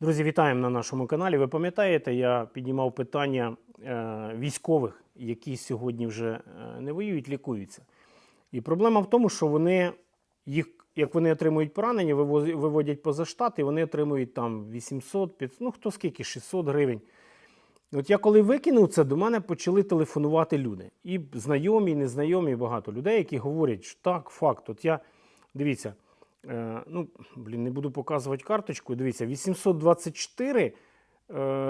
Друзі, вітаємо на нашому каналі. Ви пам'ятаєте, я піднімав питання е, військових, які сьогодні вже е, не воюють, лікуються. І проблема в тому, що вони їх, як вони отримують поранення, виводять поза штат, і вони отримують там 800, 500, ну хто скільки, 600 гривень. От я коли викинув це, до мене почали телефонувати люди. І знайомі, і незнайомі, багато людей, які говорять, що так, факт. От я, дивіться, ну, блін, не буду показувати карточку. Дивіться, 824 е,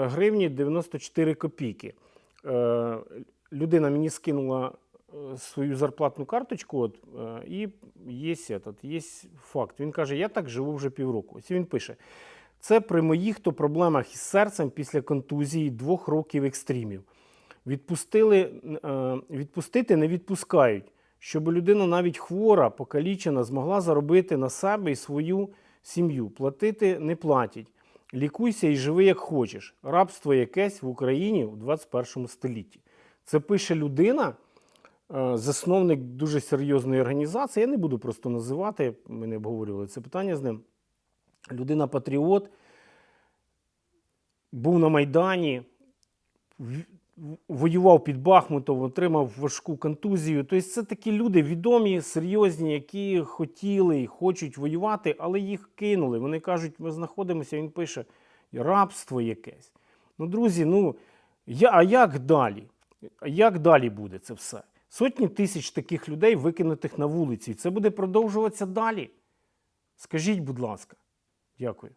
гривні 94 копійки. Е, людина мені скинула е, свою зарплатну карточку, от, е, і є, этот, є факт. Він каже, я так живу вже півроку. Ось він пише. Це при моїх то проблемах із серцем після контузії двох років екстримів. Відпустили, е, відпустити не відпускають, щоб людина навіть хвора, покалічена, змогла заробити на себе і свою сім'ю. Платити не платять. Лікуйся і живи як хочеш. Рабство якесь в Україні у 21 столітті. Це пише людина, е, засновник дуже серйозної організації. Я не буду просто називати, ми не обговорювали це питання з ним. Людина патріот, був на Майдані, воював під Бахмутом, отримав важку контузію. Тобто це такі люди відомі, серйозні, які хотіли і хочуть воювати, але їх кинули. Вони кажуть, ми знаходимося, він пише, рабство якесь. Ну, друзі, ну я, а як далі? А як далі буде це все? Сотні тисяч таких людей, викинутих на вулиці. І це буде продовжуватися далі. Скажіть, будь ласка. Дякую.